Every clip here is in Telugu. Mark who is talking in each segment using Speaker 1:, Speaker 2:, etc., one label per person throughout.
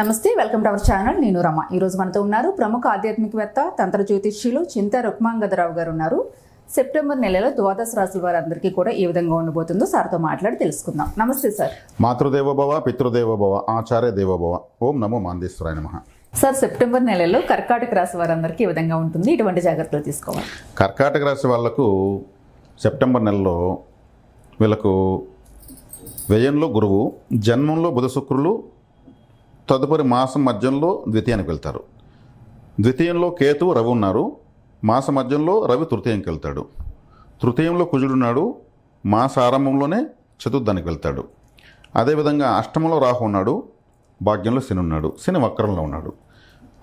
Speaker 1: నమస్తే వెల్కమ్ టు అవర్ ఛానల్. నేను రమ. ఈ రోజు మనతో ఉన్నారు ప్రముఖ ఆధ్యాత్మికవేత్త తంత్ర జ్యోతిష్యులు చింత రుక్మాంగదరావు గారు ఉన్నారు. సెప్టెంబర్ నెలలో ద్వాదశ రాశుల వారందరికీ కూడా ఏ విధంగా ఉండబోతుందో సార్తో మాట్లాడి తెలుసుకుందాం. నమస్తే సార్.
Speaker 2: మాతృదేవ భవ పితృదేవ భవ ఆచార్య దేవ భవ ఓం నమో మాందేశ్వరాయ నమ.
Speaker 1: సార్ సెప్టెంబర్ నెలలో కర్కాటక రాశి వారందరికీ ఏ విధంగా ఉంటుంది? ఇటువంటి జాగ్రత్తలు తీసుకోవాలి.
Speaker 2: కర్కాటక రాశి వాళ్ళకు సెప్టెంబర్ నెలలో వీళ్ళకు వ్యయంలో గురువు జన్మంలో బుధ శుక్రులు తదుపరి మాసం మధ్యంలో ద్వితీయానికి వెళ్తారు. ద్వితీయంలో కేతు రవి ఉన్నారు. మాస మధ్యంలో రవి తృతీయంకి వెళ్తాడు. తృతీయంలో కుజుడున్నాడు మాస ఆరంభంలోనే చతుర్థానికి వెళ్తాడు. అదేవిధంగా అష్టమంలో రాహు ఉన్నాడు. భాగ్యంలో శని ఉన్నాడు. శని వక్రంలో ఉన్నాడు.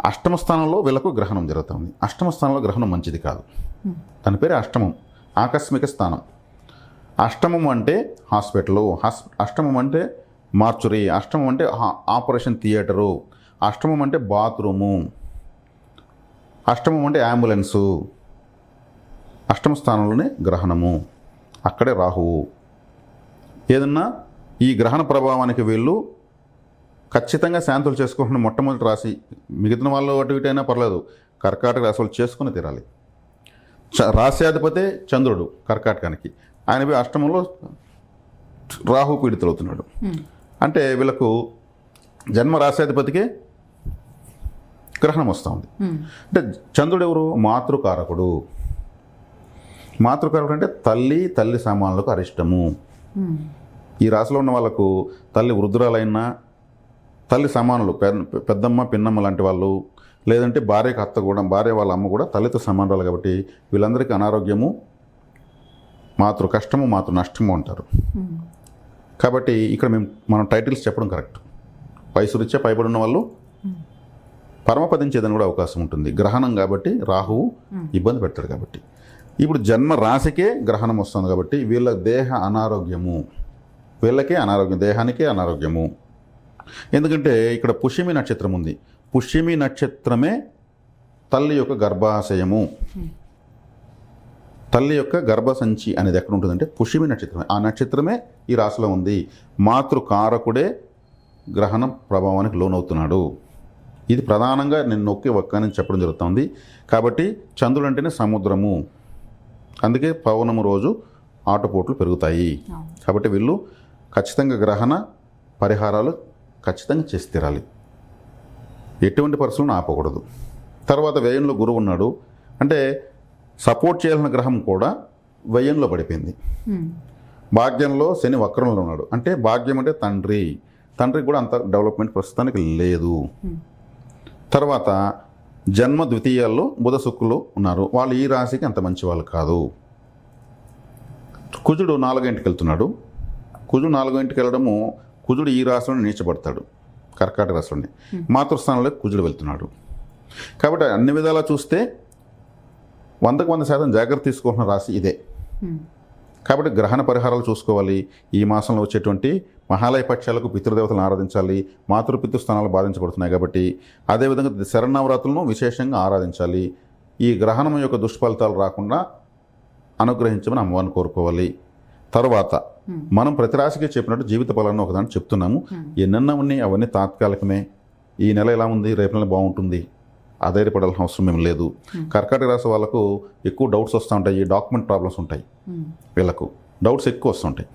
Speaker 2: అష్టమ స్థానంలో వీళ్ళకు గ్రహణం జరుగుతుంది. అష్టమ స్థానంలో గ్రహణం మంచిది కాదు. దాని పేరు అష్టమం. ఆకస్మిక స్థానం. అష్టమం అంటే హాస్పిటలు. హాస్ అష్టమం అంటే మార్చురీ. అష్టమం అంటే ఆపరేషన్ థియేటరు. అష్టమం అంటే బాత్రూము. అష్టమం అంటే అంబులెన్సు. అష్టమ స్థానంలోనే గ్రహణము. అక్కడే రాహువు. ఏదన్నా ఈ గ్రహణ ప్రభావానికి వీళ్ళు ఖచ్చితంగా శాంతులు చేసుకుంటున్న మొట్టమొదటి రాశి. మిగతా వాళ్ళు అటు ఇటు అయినా పర్లేదు. కర్కాటక రాశి వాళ్ళు చేసుకుని తీరాలి. చ- రాశ్యాధిపతే చంద్రుడు కర్కాటకానికి. ఆయన పోయి అష్టమంలో రాహు పీడితులవుతున్నాడు. అంటే వీళ్ళకు జన్మ రాశ్యాధిపతికే గ్రహణం వస్తూ ఉంది అంటే చంద్రుడు ఎవరు? మాతృకారకుడు. మాతృకారకుడు అంటే తల్లి తల్లి సామాన్లకు అరిష్టము. ఈ రాశిలో ఉన్న వాళ్ళకు తల్లి వృద్ధురాలైనా తల్లి సమానులు పె- పెద్దమ్మ పిన్నమ్మ లాంటి వాళ్ళు లేదంటే భార్యకు అత్త కూడా భార్య వాళ్ళ అమ్మ కూడా తల్లితో సమానురాలు కాబట్టి వీళ్ళందరికీ అనారోగ్యము మాతృ కష్టము మాతృ నష్టము అంటారు. కాబట్టి ఇక్కడ మేము మనం టైటిల్స్ చెప్పడం కరెక్ట్. వయసు రీత్యా పైబడి ఉన్న వాళ్ళు పరమపదించేదని కూడా అవకాశం ఉంటుంది. గ్రహణం కాబట్టి రాహువు ఇబ్బంది పెడతాడు కాబట్టి. ఇప్పుడు జన్మ రాశికే గ్రహణం వస్తుంది కాబట్టి వీళ్ళ దేహ అనారోగ్యము. వీళ్ళకే అనారోగ్యం దేహానికే అనారోగ్యము. ఎందుకంటే ఇక్కడ పుష్యమి నక్షత్రం ఉంది. పుష్యమి నక్షత్రమే తల్లి యొక్క గర్భాశయము. తల్లి యొక్క గర్భసంచి అనేది ఎక్కడ ఉంటుందంటే పుష్యమి నక్షత్రమే. ఆ నక్షత్రమే ఈ రాశిలో ఉంది. మాతృకారకుడే గ్రహణ ప్రభావానికి లోనవుతున్నాడు. ఇది ప్రధానంగా నేను నొక్కి ఒక్కని చెప్పడం జరుగుతుంది. కాబట్టి చంద్రుడు అంటేనే సముద్రము. అందుకే పౌర్ణమి రోజు ఆటపోట్లు పెరుగుతాయి. కాబట్టి వీళ్ళు ఖచ్చితంగా గ్రహణ పరిహారాలు ఖచ్చితంగా చేసి తీరాలి. ఎటువంటి పరిస్థితులను ఆపకూడదు. తర్వాత వ్యయంలో గురువు ఉన్నాడు. అంటే సపోర్ట్ చేయాల్సిన గ్రహం కూడా వ్యయంలో పడిపోయింది. భాగ్యంలో శని వక్రంలో ఉన్నాడు. అంటే భాగ్యం అంటే తండ్రి. తండ్రికి కూడా అంత డెవలప్మెంట్ ప్రస్తుతానికి లేదు. తర్వాత జన్మ ద్వితీయాల్లో బుధ శుక్రులు ఉన్నారు. వాళ్ళు ఈ రాశికి అంత మంచి వాళ్ళు కాదు. కుజుడు నాలుగో ఇంటికి వెళ్తున్నాడు. కుజుడు నాలుగో ఇంటికి వెళ్ళడము కుజుడు ఈ రాశిలోనే నీచబడతాడు కర్కాటక రాశిలోనే. మాతృస్థానంలో కుజుడు వెళ్తున్నాడు. కాబట్టి అన్ని విధాలా చూస్తే వందకు వంద శాతం జాగ్రత్త తీసుకుంటున్న రాశి ఇదే. కాబట్టి గ్రహణ పరిహారాలు చూసుకోవాలి. ఈ మాసంలో వచ్చేటువంటి మహాలయ పక్షాలకు పితృదేవతలను ఆరాధించాలి. మాతృపితృ స్థానాలు బాధించబడుతున్నాయి కాబట్టి అదేవిధంగా శరణవరాత్రులను విశేషంగా ఆరాధించాలి. ఈ గ్రహణం యొక్క దుష్ఫలితాలు రాకుండా అనుగ్రహించమని అమ్మవారిని కోరుకోవాలి. తర్వాత మనం ప్రతి రాశికి చెప్పినట్టు జీవిత ఫలాన్ని ఒకదాన్ని చెప్తున్నాము. ఎన్నెన్న ఉన్నాయి అవన్నీ తాత్కాలికమే. ఈ నెల ఎలా ఉంది? రేపు నెల బాగుంటుంది. ఆధారపడాల్సిన అవసరం ఏం లేదు. కర్కాటక రాశి వాళ్ళకు ఎక్కువ డౌట్స్ వస్తూ ఉంటాయి డాక్యుమెంట్ ప్రాబ్లమ్స్ ఉంటాయి వీళ్ళకు. డౌట్స్ ఎక్కువ వస్తుంటాయి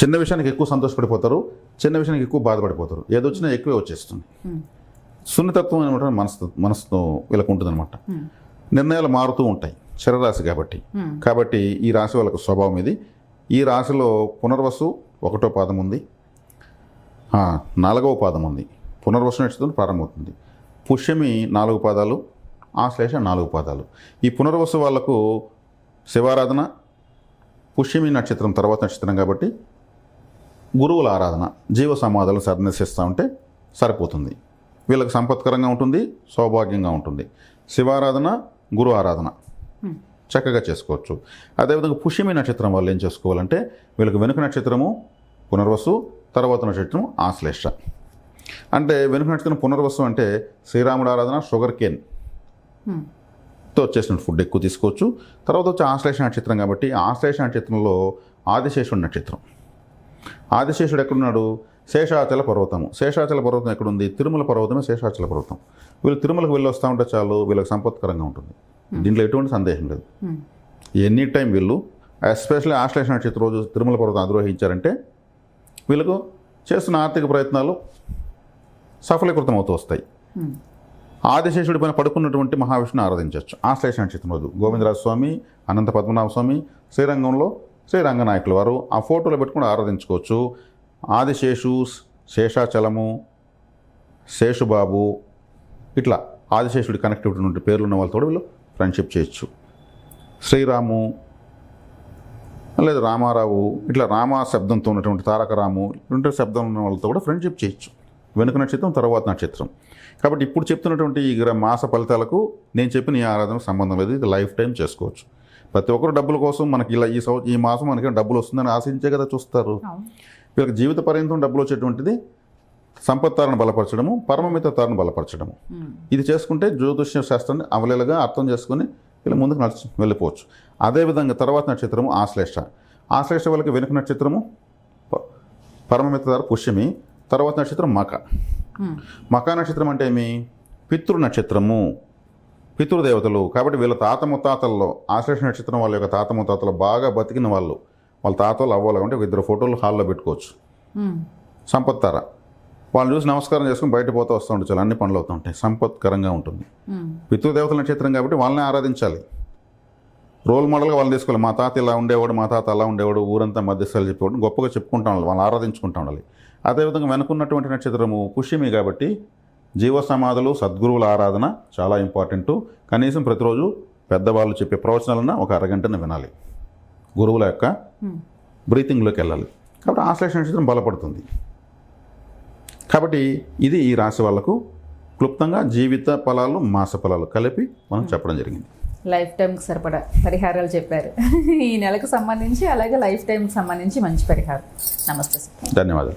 Speaker 2: చిన్న విషయానికి ఎక్కువ సంతోషపడిపోతారు చిన్న విషయానికి ఎక్కువ బాధపడిపోతారు. ఏది వచ్చినా ఎక్కువే వచ్చేస్తుంది. సున్నితత్వం అనమాట మనసు మనసుతో వీళ్ళకు ఉంటుందన్నమాట. నిర్ణయాలు మారుతూ ఉంటాయి శరరాశి కాబట్టి. కాబట్టి ఈ రాశి వాళ్ళకు స్వభావం ఇది. ఈ రాశిలో పునర్వసు ఒకటో పాదం ఉంది. నాలుగవ పాదం ఉంది. పునర్వసు నక్షత్రం ప్రారంభమవుతుంది. పుష్యమి నాలుగు పాదాలు ఆశ్లేష నాలుగు పాదాలు. ఈ పునర్వసు వాళ్ళకు శివారాధన పుష్యమి నక్షత్రం తర్వాత నక్షత్రం కాబట్టి గురువుల ఆరాధన జీవ సమాధాలు సన్నిసిస్తూ ఉంటే సరిపోతుంది. వీళ్ళకి సంపత్కరంగా ఉంటుంది సౌభాగ్యంగా ఉంటుంది. శివారాధన గురు ఆరాధన. చక్కగా చేసుకోవచ్చు. అదేవిధంగా పుష్యమి నక్షత్రం వాళ్ళు ఏం చేసుకోవాలంటే వీళ్ళకి వెనుక నక్షత్రము పునర్వసు తర్వాత నక్షత్రం ఆశ్లేష. అంటే వెనుక నక్షత్రం పునర్వసు అంటే శ్రీరాముడు ఆరాధన షుగర్ కేన్. తో వచ్చేసిన ఫుడ్ ఎక్కువ తీసుకోవచ్చు. తర్వాత వచ్చి ఆశ్లేష నక్షత్రం కాబట్టి ఆశ్లేష నక్షత్రంలో ఆదిశేషుడు నక్షత్రం. ఆదిశేషుడు ఎక్కడున్నాడు? శేషాచల పర్వతము శేషాచల పర్వతం ఎక్కడుంది? తిరుమల పర్వతమే శేషాచల పర్వతం. వీళ్ళు తిరుమలకు వెళ్ళి వస్తూ ఉంటే చాలు వీళ్ళకి సంపత్కరంగా ఉంటుంది. దీంట్లో ఎటువంటి సందేహం లేదు. ఎనీ టైం వీళ్ళు ఎస్పెషల్లీ ఆశ్లేష నక్షత్రం రోజు తిరుమల పర్వతం అధిరోహించారంటే వీళ్ళకు చేస్తున్న ఆర్థిక ప్రయత్నాలు సఫలీకృతం అవుతూ వస్తాయి ఆదిశేషుడి పైన పడుకున్నటువంటి మహావిష్ణుని ఆరాధించవచ్చు. ఆశ్లేష నక్షత్రం రోజు గోవిందరాజ స్వామి అనంత పద్మనాభ స్వామి శ్రీరంగంలో శ్రీరంగనాయకుల వారు ఆ ఫోటోలో పెట్టుకుని ఆరాధించుకోవచ్చు. ఆదిశేషు శేషాచలము శేషుబాబు ఇట్లా ఆదిశేషుడి కనెక్టివిటీ నుండి పేర్లు ఉన్న వాళ్ళతో వీళ్ళు ఫ్రెండ్షిప్ చేయొచ్చు. శ్రీరాము లేదా రామారావు ఇట్లా రామ శబ్దంతో ఉన్నటువంటి తారక రాము ఇటువంటి శబ్దం ఉన్న వాళ్ళతో కూడా ఫ్రెండ్షిప్ చేయొచ్చు. వెనుక నక్షత్రం తర్వాత నక్షత్రం. కాబట్టి ఇప్పుడు చెప్తున్నటువంటి ఈ గ్ర- మాస ఫలితాలకు నేను చెప్పిన ఈ ఆరాధనకు సంబంధం లేదు. ఇది లైఫ్ టైం చేసుకోవచ్చు. ప్రతి ఒక్కరు డబ్బుల కోసం మనకి ఇలా ఈ సంవ ఈ మాసం మనకి డబ్బులు వస్తుందని ఆశించే కదా చూస్తారు. వీళ్ళకి జీవిత పర్యంతం డబ్బులు వచ్చేటువంటిది సంపత్తారను బలపరచడము పరమమితతారను బలపరచడము. ఇది చేసుకుంటే జ్యోతిష్య శాస్త్రాన్ని అవలేలుగా అర్థం చేసుకొని వీళ్ళు ముందుకు నడిచి వెళ్ళిపోవచ్చు. అదేవిధంగా తర్వాత నక్షత్రము ఆశ్లేష. ఆశ్లేష వాళ్ళకి వెనుక నక్షత్రము ప- పరమమితదారు పుష్యమి. తర్వాత నక్షత్రం మక. మకా నక్షత్రం అంటే ఏమి? పితృ నక్షత్రము. పితృదేవతలు. కాబట్టి వీళ్ళ తాత ముత్తాతల్లో ఆశ్లేష నక్షత్రం వాళ్ళ యొక్క తాత ముత్తాతలు బాగా బతికిన వాళ్ళు. వాళ్ళ తాతలు అవ్వాలి అంటే ఇద్దరు ఫోటోలు హాల్లో పెట్టుకోవచ్చు. సంపత్తార. వాళ్ళని చూసి నమస్కారం చేసుకుని బయట పోతూ వస్తూ ఉంటాయి చాలా అన్ని పనులు అవుతూ ఉంటాయి. సంపత్కరంగా ఉంటుంది. పితృదేవతల నక్షత్రం కాబట్టి వాళ్ళని ఆరాధించాలి. రోల్ మోడల్గా వాళ్ళని తీసుకోవాలి. మా తాత ఇలా ఉండేవాడు మా తాత అలా ఉండేవాడు ఊరంతా మధ్యస్థాలు చెప్పేవాడు గొప్పగా చెప్పుకుంటా ఉండాలి. వాళ్ళని ఆరాధించుకుంటా ఉండాలి. అదేవిధంగా వెనుకున్నటువంటి నక్షత్రము పుష్యమి కాబట్టి జీవ సమాధులు సద్గురువుల ఆరాధన చాలా ఇంపార్టెంట్. కనీసం ప్రతిరోజు పెద్దవాళ్ళు చెప్పే ప్రవచనాలన్నా ఒక అరగంటను వినాలి. గురువుల యొక్క. బ్రీతింగ్లోకి వెళ్ళాలి. కాబట్టి ఆశ్లేష నక్షత్రం బలపడుతుంది. కాబట్టి ఇది ఈ రాశి వాళ్ళకు క్లుప్తంగా జీవిత ఫలాలు మాస ఫలాలు కలిపి మనం చెప్పడం జరిగింది.
Speaker 1: లైఫ్ టైంకి సరిపడా పరిహారాలు చెప్పారు. ఈ నెలకు సంబంధించి అలాగే లైఫ్ టైంకి సంబంధించి మంచి పరిహారం. నమస్తే సార్.
Speaker 2: ధన్యవాదాలు.